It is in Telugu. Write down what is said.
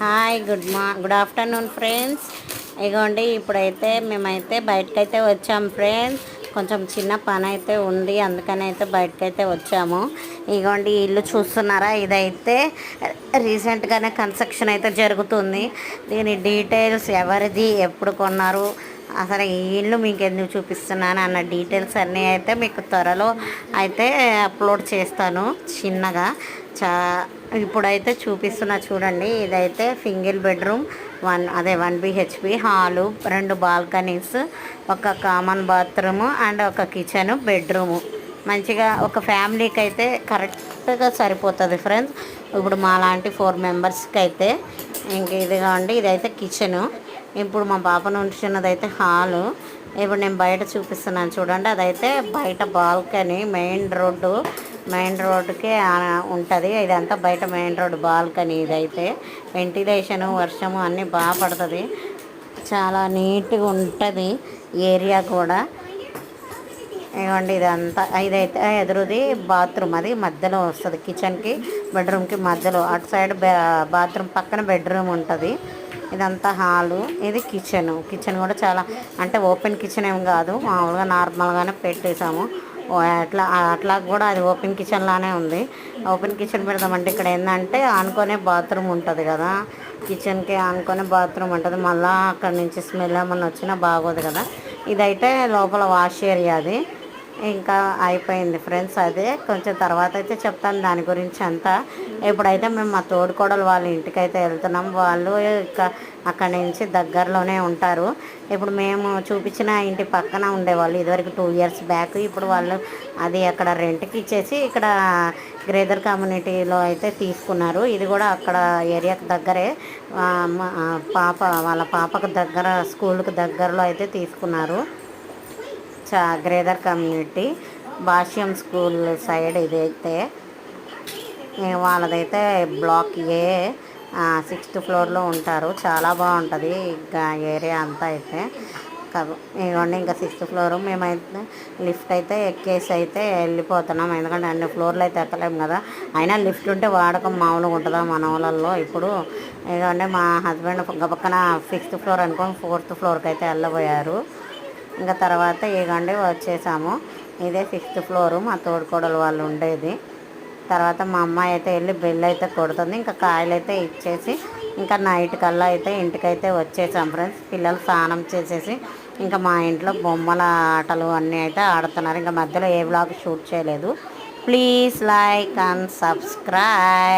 హాయ్ గుడ్ మా గుడ్ ఆఫ్టర్నూన్ ఫ్రెండ్స్ ఇగోండి ఇప్పుడైతే మేమైతే బయటకైతే వచ్చాం ఫ్రెండ్స్ కొంచెం చిన్న పని అయితే ఉంది అందుకని అయితే బయటకైతే వచ్చాము. ఇగోండి ఇల్లు చూస్తున్నారా? ఇదైతే రీసెంట్గానే కన్స్ట్రక్షన్ అయితే జరుగుతుంది. దీని డీటెయిల్స్ ఎవరిది ఎప్పుడు కొన్నారు? అసలు ఈ ఇల్లు మీకు ఎందుకు చూపిస్తున్నాను అన్న డీటెయిల్స్ అన్నీ అయితే మీకు త్వరలో అయితే అప్లోడ్ చేస్తాను చిన్నగా. చా ఇప్పుడైతే చూపిస్తున్నా చూడండి. ఇదైతే సింగిల్ బెడ్రూమ్ వన్ అదే వన్ బిహెచ్పి హాలు రెండు బాల్కనీస్ ఒక కామన్ బాత్రూము అండ్ ఒక కిచెను బెడ్రూము. మంచిగా ఒక ఫ్యామిలీకి అయితే కరెక్ట్గా సరిపోతుంది ఫ్రెండ్స్. ఇప్పుడు మా లాంటి ఫోర్ మెంబర్స్కి అయితే ఇంక ఇది కావండి ఇదైతే కిచెను. ఇప్పుడు మా పాప ఉంచున్నది అయితే హాలు. ఇప్పుడు నేను బయట చూపిస్తున్నాను చూడండి. అదైతే బయట బాల్కనీ మెయిన్ రోడ్డు. మెయిన్ రోడ్డుకే ఉంటుంది. ఇదంతా బయట మెయిన్ రోడ్డు బాల్కనీ ఇదైతే. వెంటిలేషను వర్షము అన్నీ బాగా పడుతుంది. చాలా నీట్గా ఉంటుంది ఏరియా కూడా. ఇవ్వండి ఇదంతా. ఇదైతే ఎదురుది బాత్రూమ్ అది. మధ్యలో వస్తుంది కిచెన్కి బెడ్రూమ్కి మధ్యలో. అటు సైడ్ బాత్రూమ్ పక్కన బెడ్రూమ్ ఉంటుంది. ఇదంతా హాలు ఇది కిచెన్. కిచెన్ కూడా చాలా అంటే ఓపెన్ కిచెన్ ఏం కాదు మామూలుగా నార్మల్గానే పెట్టేసాము అట్లా అట్లా కూడా అది ఓపెన్ కిచెన్ లానే ఉంది. ఓపెన్ కిచెన్ పెడదామంటే ఇక్కడ ఏంటంటే ఆనుకొనే బాత్రూమ్ ఉంటుంది కదా. కిచెన్కి ఆనుకొనే బాత్రూమ్ ఉంటుంది. మళ్ళీ అక్కడ నుంచి స్మెల్ ఏమన్నా వచ్చినా బాగోదు కదా. ఇదైతే లోపల వాష్ ఏరియా అది. ఇంకా అయిపోయింది ఫ్రెండ్స్ అదే. కొంచెం తర్వాత అయితే చెప్తాను దాని గురించి అంతా. ఇప్పుడైతే మేము మా తోడుకోడలు వాళ్ళ ఇంటికి అయితే వెళ్తున్నాం వాళ్ళు ఇక అక్కడి నుంచి దగ్గరలోనే ఉంటారు. ఇప్పుడు మేము చూపించిన ఇంటి పక్కన ఉండేవాళ్ళు ఇదివరకు టూ ఇయర్స్ బ్యాక్. ఇప్పుడు వాళ్ళు అది అక్కడ రెంట్కి ఇచ్చేసి ఇక్కడ గ్రేదర్ కమ్యూనిటీలో అయితే తీసుకున్నారు. ఇది కూడా అక్కడ ఏరియాకి దగ్గరే. పాప వాళ్ళ పాపకు దగ్గర స్కూల్కి దగ్గరలో అయితే తీసుకున్నారు. చా గ్రేదర్ కమ్యూనిటీ భాష్యం స్కూల్ సైడ్ ఇదైతే వాళ్ళదైతే బ్లాక్ ఏ సిక్స్త్ ఫ్లోర్లో ఉంటారు. చాలా బాగుంటుంది ఇంకా ఏరియా అంతా అయితే. ఇవ్వండి ఇంకా సిక్స్త్ ఫ్లోర్. మేమైతే లిఫ్ట్ అయితే ఎక్కేసి అయితే వెళ్ళిపోతున్నాం. ఎందుకంటే అన్ని ఫ్లోర్లు అయితే ఎక్కలేము కదా. అయినా లిఫ్ట్ ఉంటే వాడకం మామూలుగా ఉంటుందా మన వాళ్ళల్లో ఇప్పుడు ఇదిగోండి మా హస్బెండ్ పక్కన సిక్స్త్ ఫ్లోర్ అనుకోని ఫోర్త్ ఫ్లోర్కి అయితే వెళ్ళబోయారు. ఇంకా తర్వాత ఇగండి వచ్చేసాము. ఇదే సిక్స్త్ ఫ్లోరు మా తోడుకోడలు వాళ్ళు ఉండేది. తర్వాత మా అమ్మాయి అయితే వెళ్ళి బిల్ అయితే కొడుతుంది. ఇంకా కాయలు అయితే ఇచ్చేసి ఇంకా నైట్ కల్లా అయితే ఇంటికైతే వచ్చేసాం ఫ్రెండ్స్ పిల్లలు స్నానం చేసేసి ఇంకా మా ఇంట్లో బొమ్మల ఆటలు అన్నీ అయితే ఆడుతున్నారు. ఇంకా మధ్యలో ఏ బ్లాగ్ షూట్ చేయలేదు. Please like and subscribe